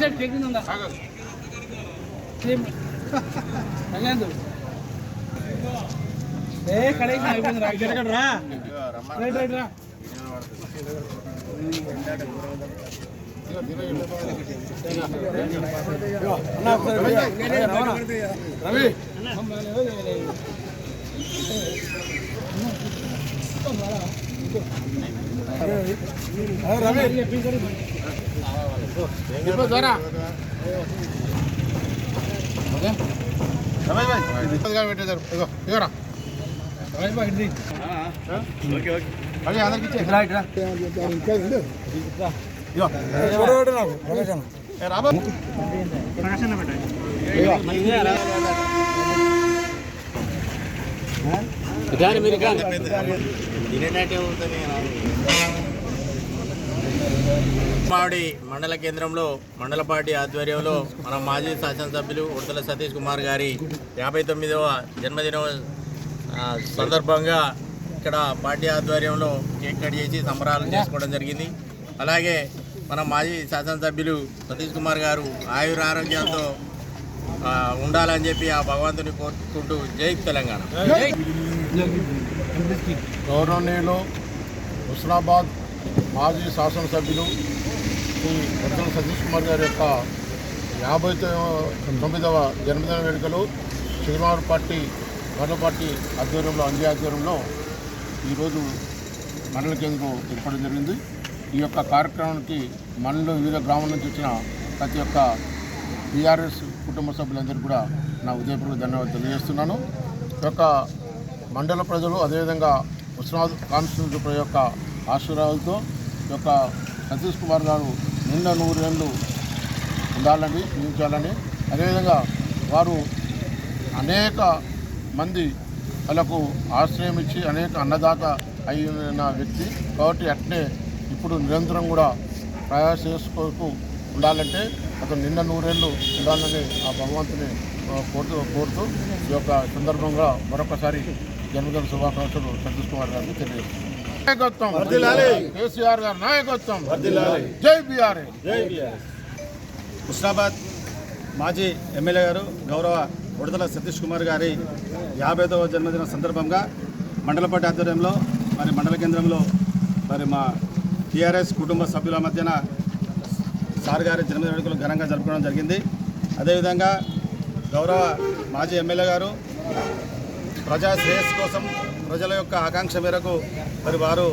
ಸರಿ ತೆಗೆದ ಸಾಗದು ఏ కడేసి అయిపోయింది రా ఇక్కడ రా రైట్ రైట్ రా రవి రవి ఇప్పుడు ద్వారా ఓకే రవి భాయ్ పెట్టేశారు ఇగో ఇగోరా ఏ రాబా మామిడి మండల కేంద్రంలో మండల పార్టీ ఆధ్వర్యంలో మన మాజీ శాసనసభ్యులు ఉడతల సతీష్ కుమార్ గారి యాభై తొమ్మిదవ జన్మదిన సందర్భంగా ఇక్కడ పార్టీ ఆధ్వర్యంలో కేక్ కట్ చేసి సంబరాలు చేసుకోవడం జరిగింది. అలాగే మన మాజీ శాసనసభ్యులు సతీష్ కుమార్ గారు ఆయుర ఆరోగ్యాలతో ఆ, ఉండాలని చెప్పి ఆ భగవంతుని కోరుకుంటూ జై తెలంగాణ. గౌరవనీయులు హుస్నాబాద్ మాజీ శాసనసభ్యులు శ్రీ వర్ధన సతీష్ కుమార్ గారి యొక్క యాభై తొమ్మిదవ జన్మదిన వేడుకలు చిగురుమారు పార్టీ మండల పార్టీ ఆధ్వర్యంలో అంజీ ఆధ్వర్యంలో ఈరోజు మండల కేంద్రం ఏర్పడడం జరిగింది. ఈ యొక్క కార్యక్రమానికి మండలం వివిధ గ్రామాల నుంచి వచ్చిన ప్రతి ఒక్క బీఆర్ఎస్ కుటుంబ సభ్యులందరికీ కూడా నా ఉదయపూర్వక ధన్యవాదాలు తెలియజేస్తున్నాను. ఈ యొక్క మండల ప్రజలు అదేవిధంగా ఉస్మాద్ కాన్స్టిట్యూన్సీ యొక్క ఆశీర్వాదాలతో ఈ యొక్క సతీష్ కుమార్ గారు నిండా నూరేళ్ళు ఉండాలని జీవించాలని. అదేవిధంగా వారు అనేక మంది వాళ్ళకు ఆశ్రయం ఇచ్చి అనేక అన్నదాత అయిన వ్యక్తి. కాబట్టి అట్నే ఇప్పుడు నిరంతరం కూడా ప్రయాస చేసుకోకు ఉండాలంటే అతను నిన్న నూరేళ్ళు ఉండాలని ఆ భగవంతుని కోరుతూ కోరుతూ ఈ యొక్క సందర్భంగా మరొకసారి జన్మదిన శుభాకాంక్షలు సతీష్ కుమార్ గారికి తెలియజేస్తున్నాను. నాయకత్వం. కేసీఆర్ గారి నాయకత్వం. జై బీఆర్ఏ. హుస్నాబాద్ మాజీ ఎమ్మెల్యే గారు గౌరవ ఉడతల సతీష్ కుమార్ గారి యాభైదవ జన్మదిన సందర్భంగా మండలపాటి ఆధ్వర్యంలో మరి మండల కేంద్రంలో మరి మా టీఆర్ఎస్ కుటుంబ సభ్యుల మధ్యన సార్ గారి జన్మదిన వేడుకలు ఘనంగా జరుపుకోవడం జరిగింది. అదేవిధంగా గౌరవ మాజీ ఎమ్మెల్యే గారు ప్రజా శ్రేయస్సు కోసం ప్రజల యొక్క ఆకాంక్ష మేరకు మరి వారు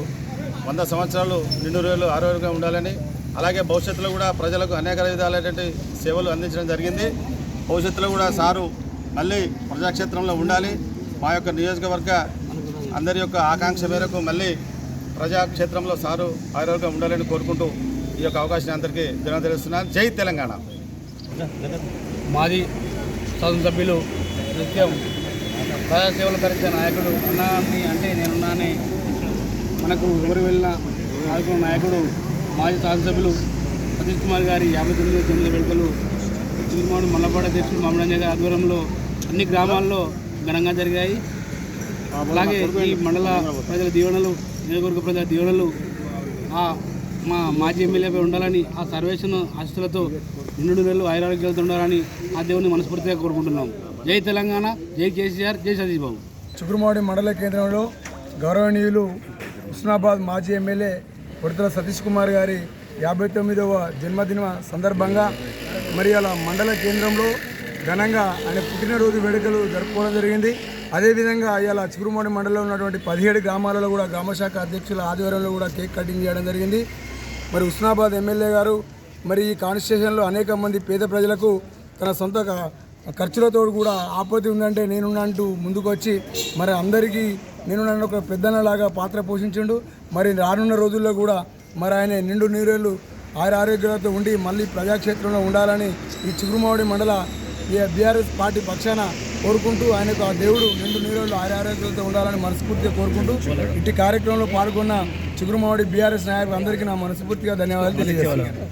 వంద సంవత్సరాలు నిండు రోజులు ఆరోగ్యంగా ఉండాలని అలాగే భవిష్యత్తులో కూడా ప్రజలకు అనేక విధాలైనటువంటి సేవలు అందించడం జరిగింది. భవిష్యత్తులో కూడా సారు మళ్ళీ ప్రజాక్షేత్రంలో ఉండాలి. మా యొక్క నియోజకవర్గ అందరి యొక్క ఆకాంక్ష మేరకు మళ్ళీ ప్రజాక్షేత్రంలో సారు ఆరోగ్యంగా ఉండాలని కోరుకుంటూ ఈ యొక్క అవకాశాన్ని అందరికీ ధన్యవాదాలు జై తెలంగాణ. మాజీ శాసనసభ్యులు నిత్యం ప్రజాసేవలు తరించే నాయకుడు అన్నాన్ని అంటే నేనున్నానే మనకు ఎవరు వెళ్ళినా ఆదుకున్న నాయకుడు మాజీ శాసనసభ్యులు సతీష్ కుమార్ గారి యాభై తొమ్మిది తొమ్మిది వేడుకలు చిరుమాడు మల్లపాడ అధ్యక్షుడు మామిడంజ గారి ఆధ్వర్యంలో అన్ని గ్రామాల్లో ఘనంగా జరిగాయి. అలాగే ఈ మండల ప్రజల దీవెనలు నియోజకవర్గ ప్రజల దీవెనలు ఆ మా మాజీ ఎమ్మెల్యేపై ఉండాలని ఆ సర్వేషన్ ఆస్తులతో నిండు నెలలు ఆయురారోగ్యాలతో ఉండాలని ఆ దేవుని మనస్ఫూర్తిగా కోరుకుంటున్నాం. జై తెలంగాణ జై కేసీఆర్ జై సతీష్ బాబు చుకురుమాడి మండల కేంద్రంలో గౌరవనీయులు హుస్నాబాద్ మాజీ ఎమ్మెల్యే కొడతల సతీష్ కుమార్ గారి యాభై తొమ్మిదవ జన్మదిన సందర్భంగా మరి అలా మండల కేంద్రంలో ఘనంగా ఆయన పుట్టినరోజు వేడుకలు జరుపుకోవడం జరిగింది. అదేవిధంగా ఇవాళ చిగురుమాడి మండలంలో ఉన్నటువంటి పదిహేడు గ్రామాలలో కూడా గ్రామశాఖ అధ్యక్షుల ఆధ్వర్యంలో కూడా కేక్ కటింగ్ చేయడం జరిగింది. మరి హుస్నాబాద్ ఎమ్మెల్యే గారు మరి ఈ కాన్స్టిట్యూషన్లో అనేక మంది పేద ప్రజలకు తన సొంత ఖర్చులతో కూడా ఆపత్తి ఉందంటే నేనున్నా అంటూ ముందుకు వచ్చి మరి అందరికీ నేను నన్ను ఒక పెద్దన్నలాగా పాత్ర పోషించిండు. మరి రానున్న రోజుల్లో కూడా మరి ఆయన నిండు నీరేళ్ళు ఆయన ఆరోగ్యాలతో ఉండి మళ్ళీ ప్రజాక్షేత్రంలో ఉండాలని ఈ చిగురుమావడి మండల బీఆర్ఎస్ పార్టీ పక్షాన కోరుకుంటూ ఆయనకు ఆ దేవుడు నిండు నీళ్ళు ఆరోగ్యాలతో ఉండాలని మనస్ఫూర్తిగా కోరుకుంటూ ఇట్టి కార్యక్రమంలో పాల్గొన్న చిగురుమావడి బీఆర్ఎస్ నాయకులు అందరికీ నా మనస్ఫూర్తిగా ధన్యవాదాలు తెలియజేస్తున్నాను.